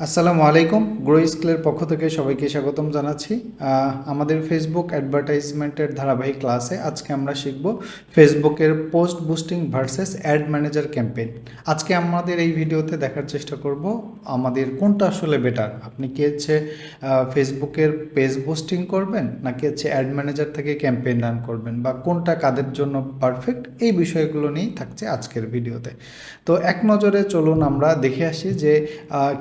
আসসালামু আলাইকুম গ্রো স্কুলের পক্ষ থেকে সবাইকে স্বাগতম জানাচ্ছি। আমাদের ফেসবুক অ্যাডভার্টাইজমেন্টের ধারাবাহিক ক্লাসে আজকে আমরা শিখব ফেসবুকের post boosting versus ad manager campaign আজকে আমাদের এই ভিডিওতে দেখার চেষ্টা করব আমাদের কোনটা আসলে বেটার আপনি কি হচ্ছে ফেসবুকের পেজ বুস্টিং করবেন নাকি হচ্ছে অ্যাড ম্যানেজার থেকে ক্যাম্পেইন রান করবেন বা কোনটা কাদের জন্য পারফেক্ট এই বিষয়গুলো নিয়েই থাকছে আজকের ভিডিওতে। তো এক নজরে চলুন আমরা দেখে আসি যে আহ,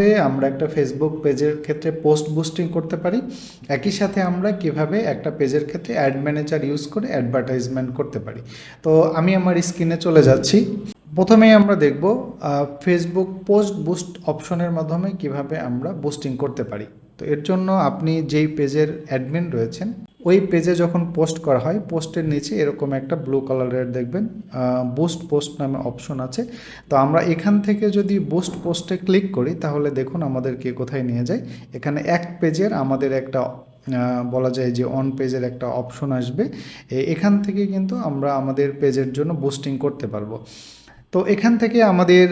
কীভাবে আমরা একটা ফেসবুক পেজের ক্ষেত্রে পোস্ট বুস্টিং করতে পারি, একই সাথে আমরা কীভাবে একটা পেজের ক্ষেত্রে অ্যাড ম্যানেজার ইউজ করে অ্যাডভার্টাইজমেন্ট করতে পারি। তো আমি আমার স্ক্রিনে চলে যাচ্ছি। প্রথমেই আমরা দেখব ফেসবুক পোস্ট বুস্ট অপশনের মাধ্যমে কীভাবে আমরা বুস্টিং করতে পারি। তো এর জন্য আপনি যেই পেজের অ্যাডমিন রয়েছেন ওই পেজে যখন পোস্ট করা হয় পোস্টের নিচে এরকম একটা ব্লু কালারের দেখবেন বুস্ট পোস্ট নামে অপশন আছে। তো আমরা এখান থেকে যদি বুস্ট পোস্টে ক্লিক করি, তাহলে দেখুন আমাদেরকে কোথায় নিয়ে যায়। এখানে এক পেজের আমাদের একটা বলা যায় যে অন পেজের একটা অপশন আসবে। এখান থেকে কিন্তু আমরা আমাদের পেজের জন্য বুস্টিং করতে পারব। তো এখান থেকে আমাদের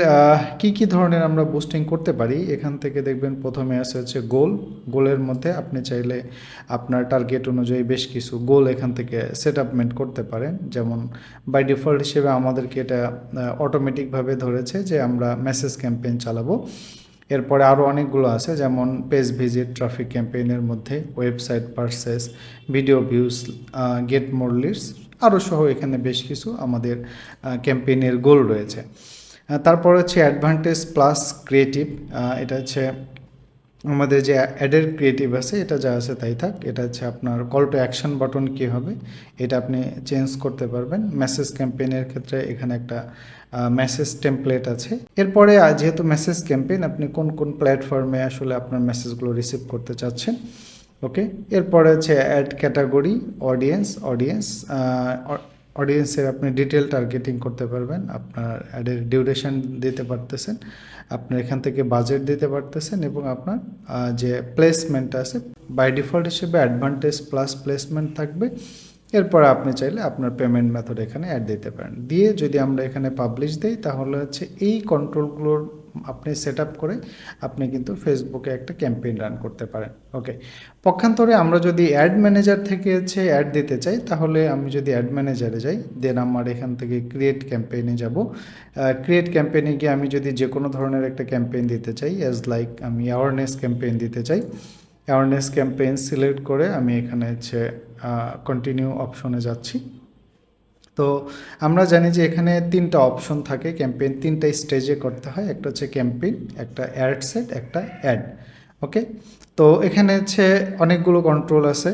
কি কি ধরনের আমরা বুস্টিং করতে পারি? এখান থেকে দেখবেন প্রথমে আছে হচ্ছে গোল গোলের মধ্যে আপনি চাইলে আপনার টার্গেট অনুযায়ী বেশ কিছু গোল এখান থেকে সেট আপমেন্ট করতে পারেন। যেমন বাই ডিফল্ট হিসেবে আমাদেরকে এটা অটোমেটিকভাবে ধরেছে যে আমরা মেসেজ ক্যাম্পেইন চালাবো। এরপরে আরও অনেকগুলো আছে, যেমন পেজ ভিজিট ট্রাফিক ক্যাম্পেইনের মধ্যে website purchases video views get more leads আরও সহ এখানে বেশ কিছু আমাদের ক্যাম্পেইনের গোল রয়েছে। তারপর হচ্ছে অ্যাডভান্টেজ প্লাস ক্রিয়েটিভ এটা হচ্ছে আমাদের যে অ্যাডের ক্রিয়েটিভ আছে, এটা যা আছে তাই থাক। এটা হচ্ছে আপনার কল টু অ্যাকশন বাটন কী হবে, এটা আপনি চেঞ্জ করতে পারবেন। মেসেজ ক্যাম্পেইনের ক্ষেত্রে এখানে একটা মেসেজ টেমপ্লেট আছে। এরপরে যেহেতু মেসেজ ক্যাম্পেইন আপনি কোন কোন প্ল্যাটফর্মে আসলে আপনার মেসেজগুলো রিসিভ করতে চাচ্ছেন ওকে এরপরে হচ্ছে অ্যাড ক্যাটাগরি অডিয়েন্স অডিয়েন্স অডিয়েন্সের আপনি ডিটেল টার্গেটিং করতে পারবেন। আপনার অ্যাডের ডিউরেশন দিতে পারতেছেন, আপনার এখান থেকে বাজেট দিতে পারতেছেন এবং আপনার যে প্লেসমেন্ট আছে বাই ডিফল্ট হিসেবে অ্যাডভান্টেজ প্লাস প্লেসমেন্ট থাকবে। এরপর আপনি চাইলে আপনার পেমেন্ট মেথড এখানে অ্যাড দিতে পারেন। দিয়ে যদি আমরা এখানে পাবলিশ দিই, তাহলে হচ্ছে এই কন্ট্রোলগুলোর আপনি সেট করে আপনি কিন্তু ফেসবুকে একটা ক্যাম্পেইন রান করতে পারেন ওকে পক্ষান্তরে আমরা যদি অ্যাড ম্যানেজার থেকে হচ্ছে অ্যাড দিতে চাই, তাহলে আমি যদি অ্যাড ম্যানেজারে যাই দেন আমার এখান থেকে ক্রিয়েট ক্যাম্পেইনে যাব। ক্রিয়েট ক্যাম্পেইনে গিয়ে আমি যদি যে কোনো ধরনের একটা ক্যাম্পেইন দিতে চাই অ্যাজ লাইক আমি অ্যাওয়ারনেস ক্যাম্পেইন দিতে চাই অ্যাওয়ারনেস ক্যাম্পেইন সিলেক্ট করে আমি এখানে হচ্ছে কন্টিনিউ অপশনে যাচ্ছি। তো আমরা জানি যে এখানে তিনটা অপশন থাকে। ক্যাম্পেইন তিনটা স্টেজে করতে হয়। একটা হচ্ছে ক্যাম্পেইন একটা অ্যাড সেট একটা অ্যাড ওকে তো এখানে হচ্ছে অনেকগুলো কন্ট্রোল আছে।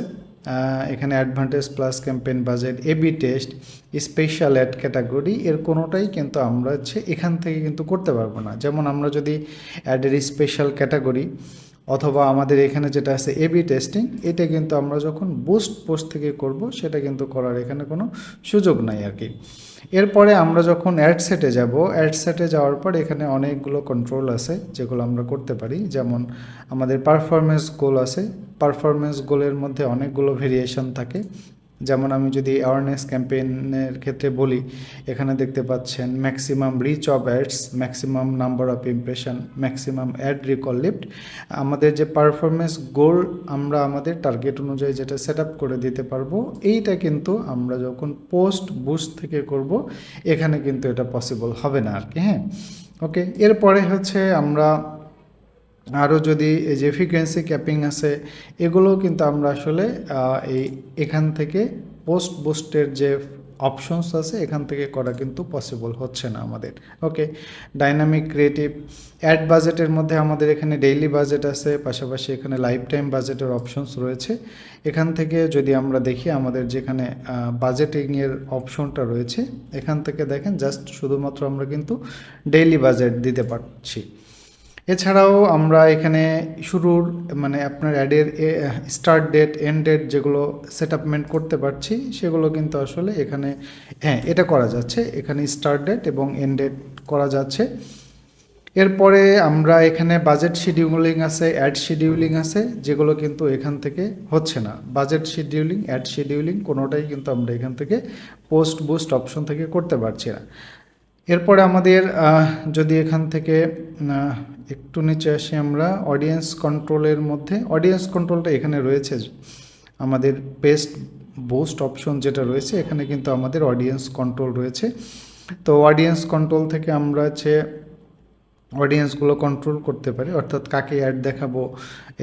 এখানে advantage plus campaign budget A B test special ad category এর কোনোটাই কিন্তু আমরা হচ্ছে এখান থেকে কিন্তু করতে পারব না। যেমন আমরা যদি অ্যাডের স্পেশাল ক্যাটাগরি অথবা আমাদের এখানে যেটা আছে এবি টেস্টিং এটা কিন্তু আমরা যখন বুস্ট পোস্ট থেকে করব, সেটা কিন্তু করার এখানে কোনো সুযোগ নাই আর কি। এরপরে আমরা যখন অ্যাডসেটে যাব অ্যাড সেটে যাওয়ার পর এখানে অনেকগুলো কন্ট্রোল আছে, যেগুলো আমরা করতে পারি। যেমন আমাদের পারফরমেন্স গোল আছে। পারফরমেন্স গোলের মধ্যে অনেকগুলো ভেরিয়েশন থাকে। যেমন আমি যদি অ্যাওয়ারনেস ক্যাম্পেইনের ক্ষেত্রে বলি, এখানে দেখতে পাচ্ছেন maximum reach of ads maximum number of impression maximum ad recall lift আমাদের যে পারফরমেন্স গোল আমরা আমাদের টার্গেট অনুযায়ী যেটা সেট আপ করে দিতে পারব, এইটা কিন্তু আমরা যখন পোস্ট বুস্ট থেকে করব, এখানে কিন্তু এটা পসিবল হবে না আর কি হ্যাঁ? ওকে এরপরে হচ্ছে আমরা আরও যদি এই যে ফ্রিকোয়েন্সি ক্যাপিং আছে এগুলো কিন্তু আমরা আসলে এই এখান থেকে পোস্ট বুস্টের যে অপশনস আছে, এখান থেকে করা কিন্তু পসিবল হচ্ছে না আমাদের। ওকে ডাইনামিক ক্রিয়েটিভ অ্যাড বাজেটের মধ্যে আমাদের এখানে ডেইলি বাজেট আছে, পাশাপাশি এখানে লাইফ টাইম বাজেটের অপশনস রয়েছে। এখান থেকে যদি আমরা দেখি, আমাদের যেখানে বাজেটিংয়ের অপশনটা রয়েছে, এখান থেকে দেখেন জাস্ট শুধুমাত্র আমরা কিন্তু ডেইলি বাজেট দিতে পারছি। এছাড়াও আমরা এখানে শুরুর মানে আপনার অ্যাডের স্টার্ট ডেট এন্ড ডেট যেগুলো সেট আপমেন্ট করতে পারছি, সেগুলো কিন্তু আসলে এখানে হ্যাঁ এটা করা যাচ্ছে। এখানে স্টার্ট ডেট এবং এন্ড ডেট করা যাচ্ছে। এরপরে আমরা এখানে বাজেট শিডিউলিং আছে অ্যাড শিডিউলিং আছে, যেগুলো কিন্তু এখান থেকে হচ্ছে না। বাজেট শিডিউলিং অ্যাড শিডিউলিং কোনোটাই কিন্তু আমরা এখান থেকে পোস্ট বুস্ট অপশন থেকে করতে পারছি না। এরপরে আমাদের যদি এখান থেকে একটু নিচে আসি আমরা অডিয়েন্স কন্ট্রোলের মধ্যে অডিয়েন্স কন্ট্রোলটা এখানে রয়েছে। আমাদের পেস্ট বোস্ট অপশন যেটা রয়েছে, এখানে কিন্তু আমাদের অডিয়েন্স কন্ট্রোল রয়েছে। তো অডিয়েন্স কন্ট্রোল থেকে আমরা হচ্ছে অডিয়েন্সগুলো কন্ট্রোল করতে পারি। অর্থাৎ কাকে অ্যাড দেখাবো,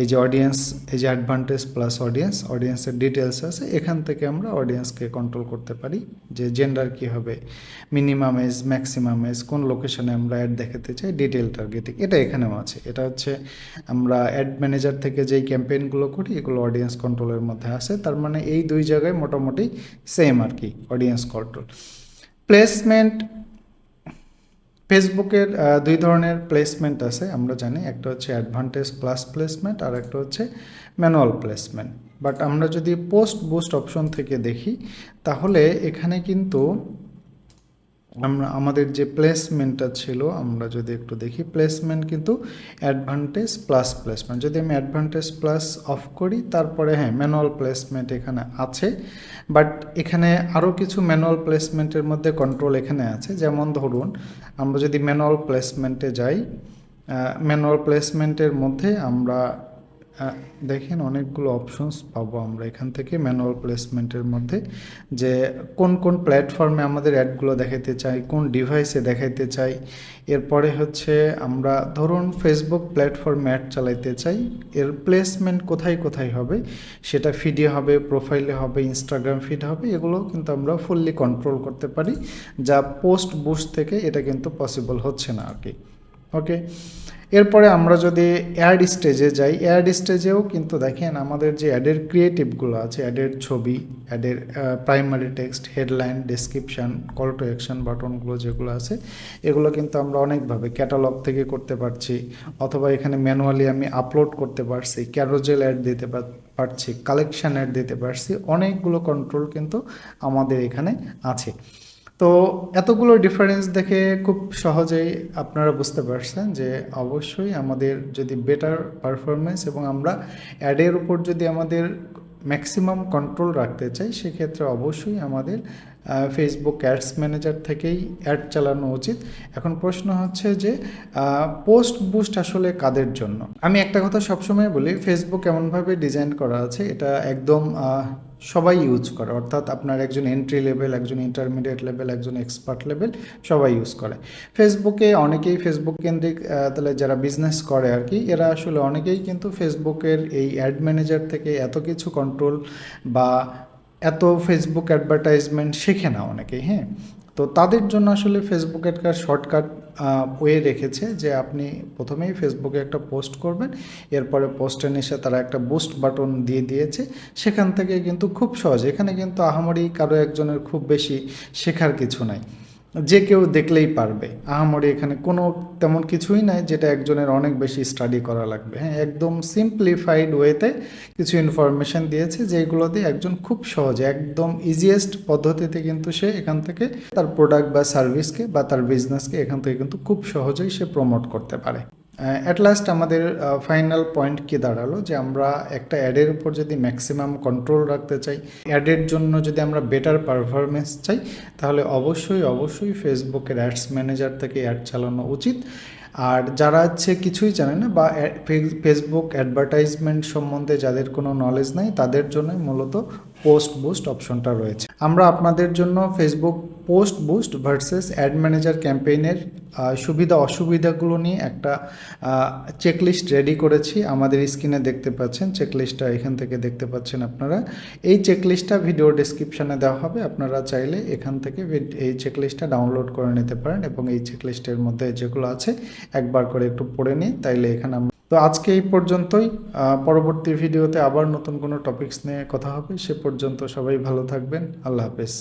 এই যে অডিয়েন্স এই যে অ্যাডভান্টেজ প্লাস অডিয়েন্স অডিয়েন্সের ডিটেলস আছে, এখান থেকে আমরা অডিয়েন্সকে কন্ট্রোল করতে পারি, যে জেন্ডার কী হবে মিনিমাম এজ ম্যাক্সিমাম এজ কোন লোকেশনে আমরা অ্যাড দেখাতে চাই ডিটেল টার্গেটিং এটা এখানেও আছে। এটা হচ্ছে আমরা অ্যাড ম্যানেজার থেকে যেই ক্যাম্পেইনগুলো করি, এগুলো অডিয়েন্স কন্ট্রোলের মধ্যে আছে। তার মানে এই দুই জায়গায় মোটামুটি সেম আর কি অডিয়েন্স কন্ট্রোল প্লেসমেন্ট ফেসবুকের দুই ধরনের প্লেসমেন্ট আছে, আমরা জানি। একটা হচ্ছে অ্যাডভান্টেজ প্লাস প্লেসমেন্ট আর একটা হচ্ছে ম্যানুয়াল প্লেসমেন্ট বাট আমরা যদি পোস্ট বুস্ট অপশন থেকে দেখি, তাহলে এখানে কিন্তু আমরা, আমাদের যে প্লেসমেন্টটা ছিল, আমরা যদি একটু দেখি প্লেসমেন্ট কিন্তু অ্যাডভান্টেজ প্লাস প্লেসমেন্ট যদি আমি অ্যাডভান্টেজ প্লাস অফ করি, তারপরে হ্যাঁ ম্যানুয়াল প্লেসমেন্ট এখানে আছে বাট এখানে আরও কিছু ম্যানুয়াল প্লেসমেন্টের মধ্যে কন্ট্রোল এখানে আছে। যেমন ধরুন, আমরা যদি ম্যানুয়াল প্লেসমেন্টে যাই ম্যানুয়াল প্লেসমেন্টের মধ্যে আমরা দেখেন অনেকগুলো অপশনস পাবো আমরা এখান থেকে ম্যানুয়াল প্লেসমেন্টের মধ্যে, যে কোন কোন প্ল্যাটফর্মে আমাদের অ্যাডগুলো দেখাতে চাই, কোন ডিভাইসে দেখাইতে চাই। এরপরে হচ্ছে আমরা ধরুন ফেসবুক প্ল্যাটফর্মে অ্যাড চালাইতে চাই, এর প্লেসমেন্ট কোথায় কোথায় হবে? সেটা ফিডে হবে প্রোফাইলে হবে ইনস্টাগ্রাম ফিড হবে, এগুলো কিন্তু আমরা ফুললি কন্ট্রোল করতে পারি, যা পোস্ট বুস্ট থেকে এটা কিন্তু পসিবল হচ্ছে না আর কি। ওকে এরপরে আমরা যদি অ্যাড স্টেজে যাই অ্যাড স্টেজেও কিন্তু দেখেন আমাদের যে অ্যাডের ক্রিয়েটিভগুলো আছে অ্যাডের ছবি অ্যাডের primary text headline description call to action বাটনগুলো যেগুলো আছে, এগুলো কিন্তু আমরা অনেকভাবে ক্যাটালগ থেকে করতে পারছি। অথবা এখানে ম্যানুয়ালি আমি আপলোড করতে পারছি ক্যারোজেল অ্যাড দিতে পারছি কালেকশান অ্যাড দিতে পারছি, অনেকগুলো কন্ট্রোল কিন্তু আমাদের এখানে আছে। তো এতগুলো ডিফারেন্স দেখে খুব সহজেই আপনারা বুঝতে পারছেন যে অবশ্যই আমাদের যদি বেটার পারফরমেন্স এবং আমরা অ্যাডের উপর যদি আমাদের ম্যাক্সিমাম কন্ট্রোল রাখতে চাই, সেক্ষেত্রে অবশ্যই আমাদের ফেসবুক অ্যাডস ম্যানেজার থেকেই অ্যাড চালানো উচিত। এখন প্রশ্ন হচ্ছে যে পোস্ট বুস্ট আসলে কাদের জন্য? আমি একটা কথা সবসময় বলি ফেসবুক এমনভাবে ডিজাইন করা আছে, এটা একদম সবাই ইউজ করে। অর্থাৎ আপনার একজন এন্ট্রি লেভেল একজন ইন্টারমিডিয়েট লেভেল একজন এক্সপার্ট লেভেল সবাই ইউজ করে। ফেসবুকে অনেকেই ফেসবুক কেন্দ্রিক তাহলে যারা বিজনেস করে আর কি, এরা আসলে অনেকেই কিন্তু ফেসবুকের এই অ্যাড ম্যানেজার থেকে এত কিছু কন্ট্রোল বা এত ফেসবুক অ্যাডভার্টাইজমেন্ট শেখে না অনেকে হ্যাঁ? তো তাদের জন্য আসলে ফেসবুক একটা শর্টকাট ওয়ে রেখেছে যে আপনি প্রথমেই ফেসবুকে একটা পোস্ট করবেন, এরপরে পোস্টের নিচে তারা একটা বুস্ট বাটন দিয়ে দিয়েছে। সেখান থেকে কিন্তু খুব সহজ, এখানে কিন্তু আহামরি কারও একজনের খুব বেশি শেখার কিছু নাই। যে কেউ দেখলেই পারবে। আহামরি এখানে কোনো তেমন কিছুই নাই যেটা একজনের অনেক বেশি স্টাডি করা লাগবে। হ্যাঁ একদম সিম্পলিফাইড ওয়েতে কিছু ইনফরমেশান দিয়েছে যেগুলো দিয়ে একজন খুব সহজে, একদম ইজিয়েস্ট পদ্ধতিতে কিন্তু সে এখান থেকে তার প্রোডাক্ট বা সার্ভিসকে বা তার বিজনেসকে এখান থেকে কিন্তু খুব সহজেই সে প্রমোট করতে পারে। অ্যাট লাস্ট আমাদের ফাইনাল পয়েন্ট কি দাঁড়াল? যে আমরা একটা অ্যাডের উপর যদি ম্যাক্সিমাম কন্ট্রোল রাখতে চাই অ্যাডের জন্য যদি আমরা বেটার পারফরমেন্স চাই, তাহলে অবশ্যই অবশ্যই ফেসবুকের অ্যাডস ম্যানেজার থেকে অ্যাড চালানো উচিত। আর যারা হচ্ছে কিছুই জানে না, বা ফেসবুক অ্যাডভার্টাইজমেন্ট সম্বন্ধে যাদের কোনো নলেজ নাই, তাদের জন্যই মূলত পোস্ট বুস্ট অপশনটা রয়েছে। আমরা আপনাদের জন্য Facebook post boost versus ad manager ক্যাম্পেইনের সুবিধা অসুবিধাগুলো নিয়ে একটা চেকলিস্ট রেডি করেছি। আমাদের স্ক্রিনে দেখতে পাচ্ছেন চেকলিস্টটা এখান থেকে দেখতে পাচ্ছেন আপনারা। এই চেকলিস্টটা ভিডিও ডেসক্রিপশনে দেওয়া হবে। আপনারা চাইলে এখান থেকে এই চেকলিস্টটা ডাউনলোড করে নিতে পারেন এবং এই চেকলিস্টের মধ্যে যেগুলো আছে, একবার করে একটু পড়ে নিই তাইলে এখানে আমরা তো আজকে এই পর্যন্তই। পরবর্তী ভিডিওতে আবার নতুন কোনো টপিকস নিয়ে কথা হবে। সে পর্যন্ত সবাই ভালো থাকবেন। আল্লাহ হাফেজ।